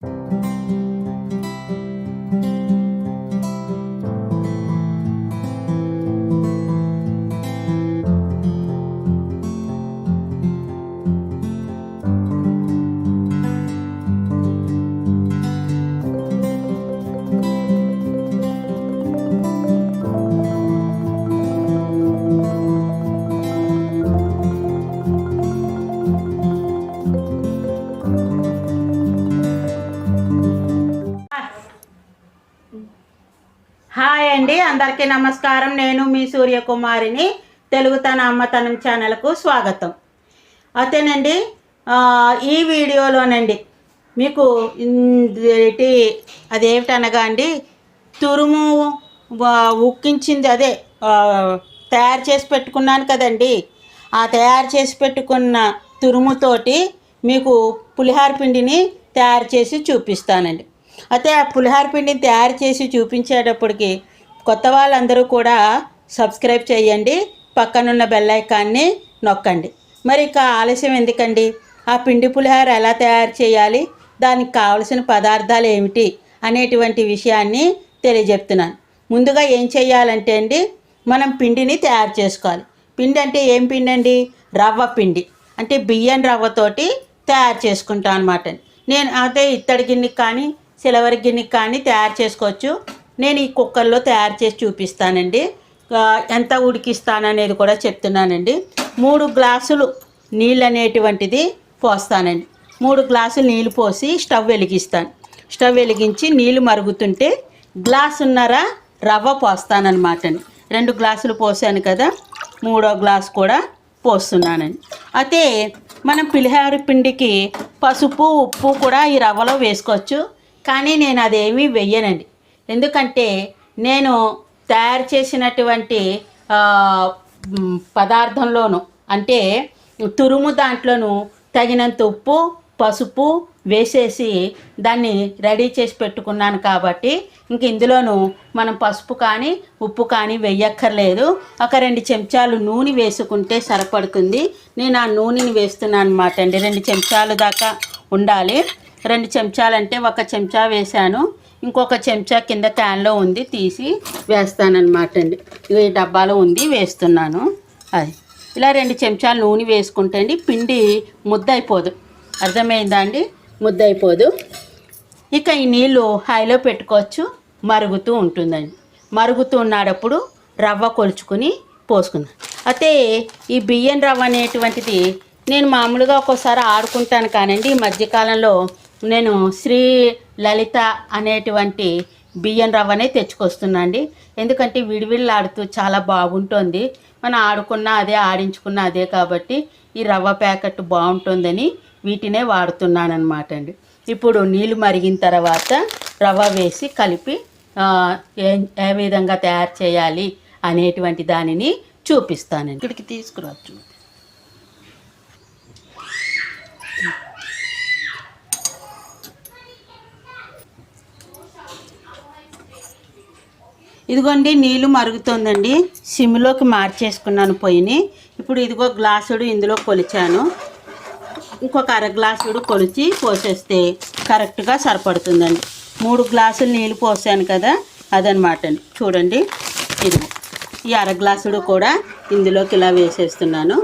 Música అందరికీ నమస్కారం. నేను మీ సూర్యకుమారిని తెలుగు తన అమ్మతనం ఛానల్కు స్వాగతం. అతేనండి ఈ వీడియోలోనండి మీకు ఏంటి అదేమిటనగా అండి తురుము ఉక్కించింది అదే తయారు చేసి పెట్టుకున్నాను కదండి. ఆ తయారు చేసి పెట్టుకున్న తురుముతోటి మీకు పులిహార పిండిని తయారు చేసి చూపిస్తానండి. అయితే ఆ పులిహార పిండిని తయారు చేసి చూపించేటప్పటికి కొత్త వాళ్ళందరూ కూడా సబ్స్క్రైబ్ చేయండి. పక్కనున్న బెల్లైకాన్ని నొక్కండి. మరి ఇక ఆలస్యం ఎందుకండి? ఆ పిండి పులిహార ఎలా తయారు చేయాలి? దానికి కావలసిన పదార్థాలు ఏమిటి? అనేటువంటి విషయాన్ని తెలియజెప్తున్నాను. ముందుగా ఏం చేయాలంటే అండి మనం పిండిని తయారు చేసుకోవాలి. పిండి అంటే ఏం పిండి అండి? రవ్వ పిండి. అంటే బియ్యం రవ్వతోటి తయారు చేసుకుంటాను అనమాట నేను అదే ఇత్తడి గిన్నెకి కానీ సిల్వర్ గిన్నెకి కానీ తయారు చేసుకోవచ్చు. నేను ఈ కుక్కర్లో తయారు చేసి చూపిస్తానండి. ఎంత ఉడికిస్తాననేది కూడా చెప్తున్నానండి. మూడు గ్లాసులు నీళ్ళు అనేటువంటిది పోస్తానండి. మూడు గ్లాసులు నీళ్ళు పోసి స్టవ్ వెలిగిస్తాను. స్టవ్ వెలిగించి నీళ్ళు మరుగుతుంటే గ్లాసున్నర రవ్వ పోస్తానన్నమాట అండి రెండు గ్లాసులు పోసాను కదా మూడో గ్లాస్ కూడా పోస్తున్నానండి. అయితే మనం పులిహోర పిండికి పసుపు ఉప్పు కూడా ఈ రవ్వలో వేసుకోవచ్చు. కానీ నేను అదేమీ వెయ్యనండి. ఎందుకంటే నేను తయారు చేసినటువంటి పదార్థంలోను అంటే తురుము దాంట్లోను తగినంత ఉప్పు పసుపు వేసేసి దాన్ని రెడీ చేసి పెట్టుకున్నాను కాబట్టి ఇంక ఇందులోను మనం పసుపు కానీ ఉప్పు కానీ వెయ్యక్కర్లేదు ఒక రెండు చెంచాలు నూనె వేసుకుంటే సరిపడుతుంది. నేను ఆ నూనెని వేస్తున్నాను అనమాట అండి. రెండు చెంచాలు దాకా ఉండాలి. రెండు చెంచాలంటే ఒక చెంచా వేశాను. ఇంకొక చెంచా కింద క్యాన్లో ఉంది తీసి వేస్తానన్నమాట అండి. ఇది ఈ డబ్బాలో ఉంది వేస్తున్నాను. అది. ఇలా రెండు చెంచాలు నూనె వేసుకుంటే అండి పిండి ముద్ద అయిపోదు అర్థమైందా అండి? ముద్ద అయిపోదు ఇక ఈ నీళ్ళు హైలో పెట్టుకోవచ్చు మరుగుతూ ఉంటుందండి. మరుగుతూ ఉన్నాడప్పుడు రవ్వ కొలుచుకుని పోసుకుందాం. అయితే ఈ బియ్యం రవ్వ అనేటువంటిది నేను మామూలుగా ఒక్కోసారి ఆడుకుంటాను కానండి. ఈ మధ్యకాలంలో నేను శ్రీ లలిత అనేటువంటి బియ్యం రవ్వనే తెచ్చుకొస్తున్నా అండి ఎందుకంటే విడివిళ్ళాడుతూ చాలా బాగుంటుంది. మనం ఆడుకున్నా అదే ఆడించుకున్నా అదే కాబట్టి ఈ రవ్వ ప్యాకెట్ బాగుంటుందని వీటినే వాడుతున్నాను అనమాట అండి ఇప్పుడు నీళ్ళు మరిగిన తర్వాత రవ్వ వేసి కలిపి ఏ ఏ విధంగా తయారు చేయాలి అనేటువంటి దానిని చూపిస్తానండి. ఇక్కడికి తీసుకురావచ్చు. ఇదిగోండి నీళ్ళు మరుగుతుందండి. సిమ్లోకి మార్చేసుకున్నాను పొయ్యిని. ఇప్పుడు ఇదిగో గ్లాసుడు ఇందులో కొలిచాను. ఇంకొక అర గ్లాసుడు కొలిచి పోసేస్తే కరెక్ట్గా సరిపడుతుందండి. మూడు గ్లాసులు నీళ్ళు పోసాను కదా అదనమాట అండి. చూడండి ఇది ఈ అర గ్లాసుడు కూడా ఇందులోకి ఇలా వేసేస్తున్నాను.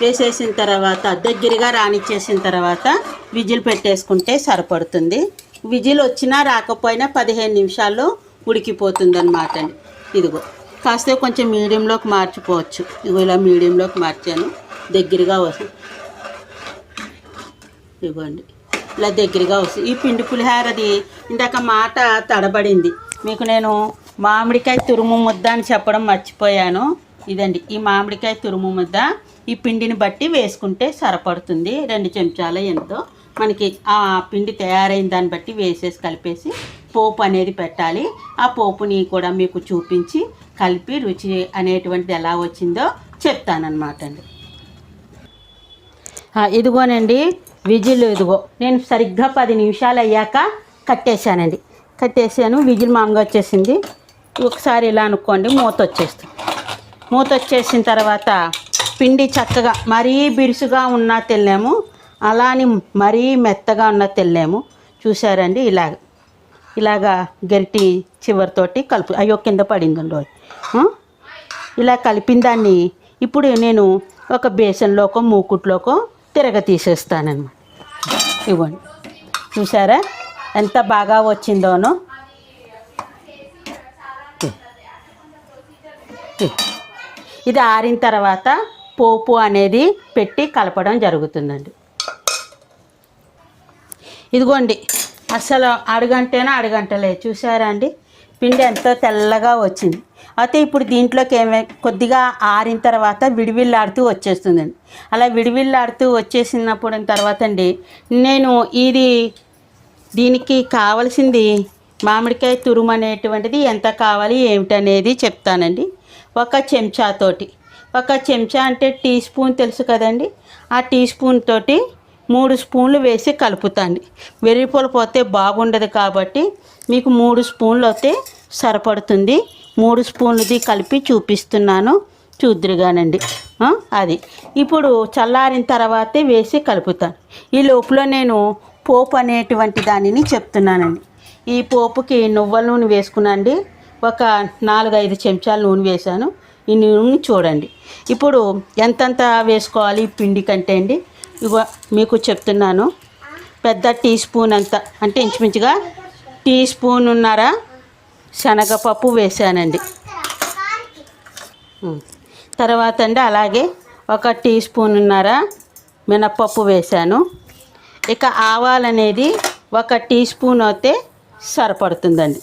వేసేసిన తర్వాత దగ్గరగా రానిచ్చేసిన తర్వాత విజిల్ పెట్టేసుకుంటే సరిపడుతుంది. విజిల్ వచ్చినా రాకపోయినా పదిహేను నిమిషాల్లో ఉడికిపోతుంది అనమాట అండి. ఇదిగో కాస్త కొంచెం మీడియంలోకి మార్చిపోవచ్చు ఇదిగో ఇలా మీడియంలోకి మార్చాను. దగ్గరగా వస్తుంది ఇవ్వండి ఇలా దగ్గరగా వస్తుంది ఈ పిండి పులిహారది ఇందాక మాట తడబడింది. మీకు నేను మామిడికాయ తురుము ముద్ద అని చెప్పడం మర్చిపోయాను. ఇదండి ఈ మామిడికాయ తురుము ముద్ద. ఈ పిండిని బట్టి వేసుకుంటే సరిపడుతుంది. రెండు చెంచాల ఎంతో. మనకి ఆ పిండి తయారైన దాన్ని బట్టి వేసేసి కలిపేసి పోపు అనేది పెట్టాలి. ఆ పోపుని కూడా మీకు చూపించి కలిపి రుచి అనేటువంటిది ఎలా వచ్చిందో చెప్తానన్నమాట అండి. ఇదిగోనండి విజిల్ ఇదిగో. నేను సరిగ్గా పది నిమిషాలు అయ్యాక కట్టేశానండి. కట్టేసాను విజిల్ మామూలుగా వచ్చేసింది. ఒకసారి ఇలా అనుకోండి మూత వచ్చేస్తుంది. మూత వచ్చేసిన తర్వాత పిండి చక్కగా మరీ బిరుసుగా ఉన్న తెల్లాము. అలా అని మరీ మెత్తగా ఉన్న తెల్లాము. చూసారండి ఇలాగ ఇలాగా గరిటి చివరితోటి కలుపు అయ్యో కింద పడిందండి ఇలా కలిపిన దాన్ని ఇప్పుడు నేను ఒక బేసన్లోకో మూకుట్లోకో తిరగ తీసేస్తానమాట ఇవ్వండి. చూసారా? ఎంత బాగా వచ్చిందోనో. ఇది ఆరిన తర్వాత పోపు అనేది పెట్టి కలపడం జరుగుతుందండి. ఇదిగోండి. అసలు అడుగంటేనా అడుగంటలే చూసారా అండి? పిండి ఎంతో తెల్లగా వచ్చింది. అయితే ఇప్పుడు దీంట్లోకి ఏమే కొద్దిగా ఆరిన తర్వాత విడివిల్లాడుతూ వచ్చేస్తుందండి. అలా విడివిల్లాడుతూ వచ్చేసినప్పుడు తర్వాత అండి నేను ఇది దీనికి కావలసింది మామిడికాయ తురుము అనేటువంటిది ఎంత కావాలి ఏమిటనేది చెప్తానండి. ఒక చెంచాతోటి ఒక చెంచా అంటే టీ స్పూన్ తెలుసు కదండి. ఆ టీ స్పూన్ తోటి మూడు స్పూన్లు వేసి కలుపుతాండి. వెర్రిపూలు పోతే బాగుండదు కాబట్టి మీకు మూడు స్పూన్లు అయితే సరిపడుతుంది. మూడు స్పూన్లది కలిపి చూపిస్తున్నాను. చూద్దురుగానండి. అది. ఇప్పుడు చల్లారిన తర్వాతే వేసి కలుపుతాను. ఈ లోపల నేను పోపు అనేటువంటి దానిని చెప్తున్నానండి. ఈ పోపుకి నువ్వుల నూనె వేసుకున్నాండి. ఒక నాలుగైదు చెంచాల నూనె వేశాను. ఈ నూనె చూడండి. ఇప్పుడు ఎంతంత వేసుకోవాలి? ఈ పిండి కంటే అండి. ఇగో మీకు చెప్తున్నాను. పెద్ద టీ స్పూన్ అంత అంటే ఇంచుమించుగా టీ స్పూన్ ఉన్నారా శనగపప్పు వేసానండి. తర్వాత అండి అలాగే ఒక టీ స్పూన్ ఉన్నారా మినప్పప్పు వేశాను ఇక ఆవాలు అనేది ఒక టీ స్పూన్ అయితే సరిపడుతుందండి.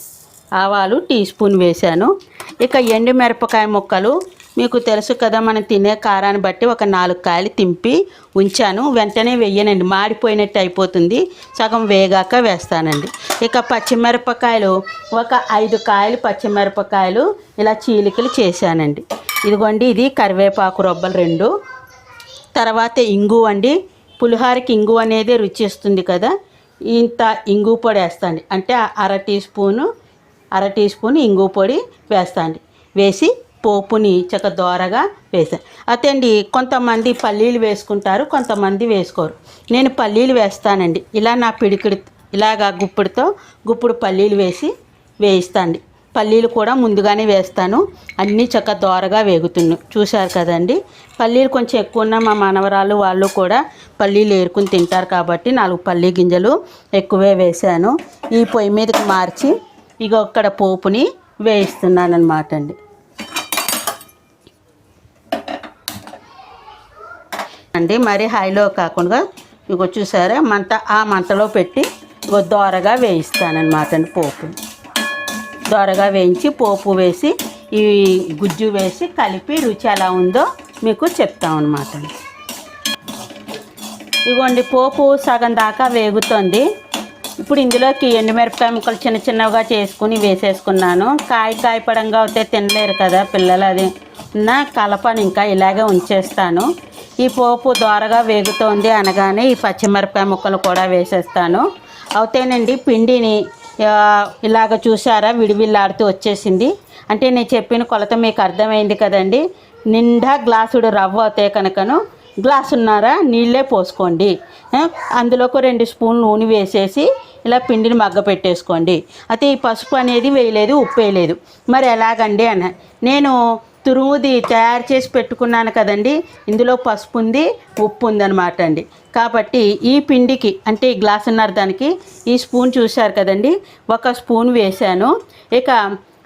ఆవాలు టీ స్పూన్ వేశాను ఇక ఎండు మిరపకాయ ముక్కలు మీకు తెలుసు కదా మనం తినే కారాన్ని బట్టి ఒక నాలుగు కాయలు తింపి ఉంచాను. వెంటనే వెయ్యనండి. మాడిపోయినట్టు అయిపోతుంది. సగం వేగాక వేస్తానండి. ఇక పచ్చిమిరపకాయలు ఒక ఐదు కాయలు పచ్చిమిరపకాయలు ఇలా చీలికలు చేశానండి. ఇదిగోండి ఇది కరివేపాకు రొబ్బలు రెండు. తర్వాత ఇంగు అండి. పులిహోరకి ఇంగు అనేది రుచి ఇస్తుంది కదా. ఇంత ఇంగు పొడి వేస్తాండి. అంటే అర టీ స్పూను అర టీ స్పూన్ ఇంగు పొడి వేస్తాండి. వేసి పోపుని చక్క దోరగా వేసాను అయితే అండి కొంతమంది పల్లీలు వేసుకుంటారు కొంతమంది వేసుకోరు. నేను పల్లీలు వేస్తానండి. ఇలా నా పిడికిడి ఇలాగా గుప్పుడుతో గుప్పుడు పల్లీలు వేసి వేయిస్తాండి. పల్లీలు కూడా ముందుగానే వేస్తాను. అన్నీ చక్క దోరగా వేగుతున్నాను చూశారు కదండి. పల్లీలు కొంచెం ఎక్కువ ఉన్న మా మనవరాలు వాళ్ళు కూడా పల్లీలు ఏరుకుని తింటారు కాబట్టి నాలుగు పల్లీ గింజలు ఎక్కువే వేశాను. ఈ పొయ్యి మీదకి మార్చి ఇక అక్కడ పోపుని వేయిస్తున్నాను అనమాట అండి అండి మరి హైలో కాకుండా ఇగో చూసారా మంట ఆ మంటలో పెట్టి దోరగా వేయిస్తానమాట అండి పోపు. దోరగా వేయించి పోపు వేసి ఈ గుజ్జు వేసి కలిపి రుచి ఎలా ఉందో మీకు చెప్తామన్నమాట అండి. ఇదిగోండి పోపు సగం దాకా వేగుతుంది. ఇప్పుడు ఇందులోకి ఎండుమిరపకాయ ముక్కలు చిన్న చిన్నగా చేసుకుని వేసేసుకున్నాను. కాయ కాయపడంగా అయితే తినలేరు కదా పిల్లలు అది నా కలపని ఇంకా ఇలాగే ఉంచేస్తాను. ఈ పోపు దోరగా వేగుతోంది అనగానే ఈ పచ్చిమిరపకాయ ముక్కలు కూడా వేసేస్తాను. అవుతేనండి పిండిని ఇలాగ చూసారా విడివిల్లాడుతూ వచ్చేసింది. అంటే నేను చెప్పిన కొలత మీకు అర్థమైంది కదండి. నిండా గ్లాసుడు రవ్వ అవుతే కనుకను. గ్లాసున్నారా నీళ్ళే పోసుకోండి. అందులోకి రెండు స్పూన్ నూనె వేసేసి ఇలా పిండిని మగ్గ పెట్టేసుకోండి అయితే ఈ పసుపు అనేది వేయలేదు ఉప్పు వేయలేదు. మరి ఎలాగండి అన్న నేను తురుముది తయారు చేసి పెట్టుకున్నాను కదండి ఇందులో పసుపు ఉంది ఉప్పు ఉందన్నమాట అండి. కాబట్టి ఈ పిండికి అంటే ఈ గ్లాసున్నర దానికి ఈ స్పూన్ చూశారు కదండి ఒక స్పూన్ వేశాను. ఇక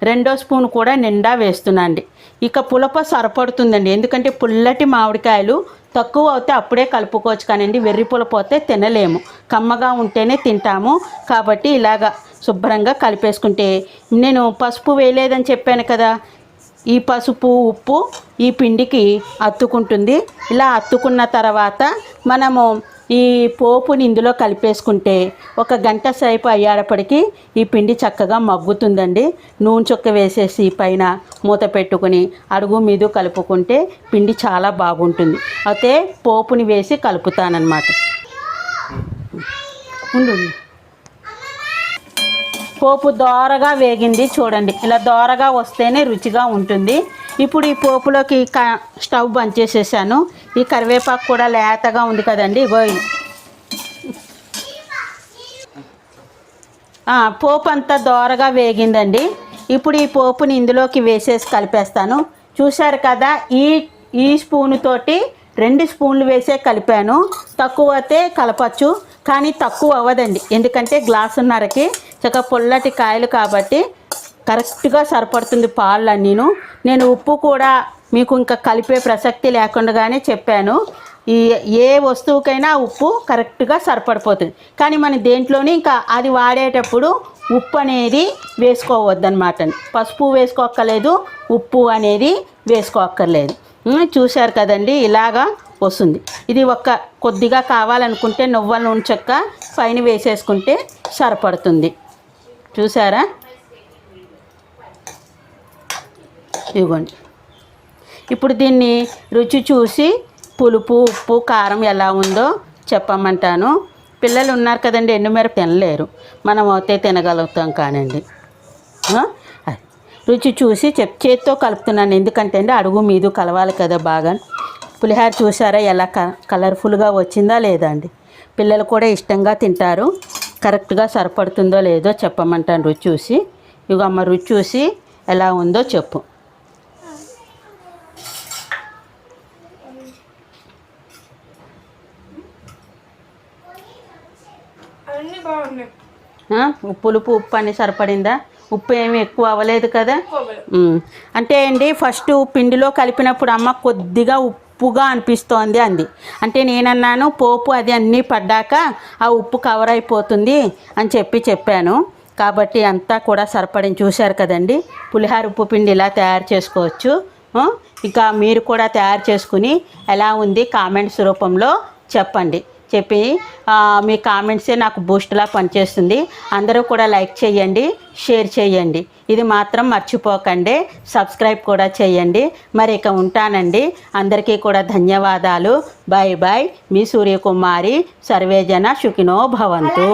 రెండో స్పూన్ కూడా నిండా వేస్తున్నాండి ఇక పులప సరిపడుతుందండి. ఎందుకంటే పుల్లటి మామిడికాయలు తక్కువ అవుతే అప్పుడే కలుపుకోవచ్చు కానండి. వెర్రి పులపోతే అయితే తినలేము. కమ్మగా ఉంటేనే తింటాము. కాబట్టి ఇలాగా శుభ్రంగా కలిపేసుకుంటే నేను పసుపు వేయలేదని చెప్పాను కదా. ఈ పసుపు ఉప్పు ఈ పిండికి అత్తుకుంటుంది. ఇలా అత్తుకున్న తర్వాత మనము ఈ పోపుని ఇందులో కలిపేసుకుంటే ఒక గంట సేపు అయ్యేటప్పటికి ఈ పిండి చక్కగా మగ్గుతుందండి. నూనె చుక్క వేసేసి పైన మూత పెట్టుకుని అడుగు మీద కలుపుకుంటే పిండి చాలా బాగుంటుంది. అయితే పోపుని వేసి కలుపుతానమాట ఉండు. పోపు దోరగా వేగింది చూడండి. ఇలా దోరగా వస్తేనే రుచిగా ఉంటుంది. ఇప్పుడు ఈ పోపులోకి క- స్టవ్ బంద్ చేసేసాను. ఈ కరివేపాకు కూడా లేతగా ఉంది కదండి ఇగో పోపు అంతా దోరగా వేగిందండి. ఇప్పుడు ఈ పోపుని ఇందులోకి వేసేసి కలిపేస్తాను. చూశారు కదా ఈ ఈ స్పూన్ తోటి రెండు స్పూన్లు వేసే కలిపాను. తక్కువ అయితే కలపచ్చు కానీ తక్కువ అవ్వదండి. ఎందుకంటే గ్లాసున్నరకి చక్క పుల్లటి కాయలు కాబట్టి కరెక్ట్గా సరిపడుతుంది పాలు అన్నీను నేను ఉప్పు కూడా మీకు ఇంకా కలిపే ప్రసక్తి లేకుండానే చెప్పాను. ఈ ఏ వస్తువుకైనా ఉప్పు కరెక్ట్గా సరిపడిపోతుంది. కానీ మన దేంట్లోని ఇంకా అది వాడేటప్పుడు ఉప్పు అనేది వేసుకోవద్దనమాట పసుపు వేసుకోక్కర్లేదు ఉప్పు అనేది వేసుకోక్కర్లేదు. చూశారు కదండి ఇలాగా వస్తుంది. ఇది ఒక్క కొద్దిగా కావాలనుకుంటే నువ్వుల నూనె చెక్క పైన వేసేసుకుంటే సరిపడుతుంది. చూసారా ఇదిగోండి ఇప్పుడు దీన్ని రుచి చూసి పులుపు ఉప్పు కారం ఎలా ఉందో చెప్పమంటాను. పిల్లలు ఉన్నారు కదండి ఎండుమిరప తినలేరు. మనం అయితే తినగలుగుతాం కానండి. రుచి చూసి చెప్ చేత్తో కలుపుతున్నాను. ఎందుకంటే అండి అడుగు మీదు కలవాలి కదా బాగా. పులిహార చూసారా ఎలా క కలర్ఫుల్గా వచ్చిందా లేదా అండి? పిల్లలు కూడా ఇష్టంగా తింటారు. కరెక్ట్గా సరిపడుతుందో లేదో చెప్పమంటాను రుచి చూసి. ఇక అమ్మ రుచి చూసి ఎలా ఉందో చెప్పు అన్నీ బాగున్నాయి ఆ? పులుపు ఉప్పు అని సరిపడిందా? ఉప్పు ఏమి ఎక్కువ అవ్వలేదు కదా. అంటే అండి ఫస్ట్ పిండిలో కలిపినప్పుడు అమ్మ కొద్దిగా ఉప్పుగా అనిపిస్తోంది అంది. అంటే నేనన్నాను పోపు అది అన్నీ పడ్డాక ఆ ఉప్పు కవర్ అయిపోతుంది అని చెప్పి చెప్పాను. కాబట్టి అంతా కూడా సరిపడింది. చూశారు కదండి? పులిహార ఉప్పు పిండి ఇలా తయారు చేసుకోవచ్చు? ఇక మీరు కూడా తయారు చేసుకుని ఎలా ఉంది కామెంట్స్ రూపంలో చెప్పండి. చెప్పి మీ కామెంట్సే నాకు బూస్ట్లా పనిచేస్తుంది. అందరూ కూడా లైక్ చేయండి షేర్ చేయండి. ఇది మాత్రం మర్చిపోకండి సబ్స్క్రైబ్ కూడా చేయండి. మరి ఇక ఉంటానండి. అందరికీ కూడా ధన్యవాదాలు. బాయ్ బాయ్ మీ సూర్యకుమారి సర్వేజన సుఖినో భవంతు.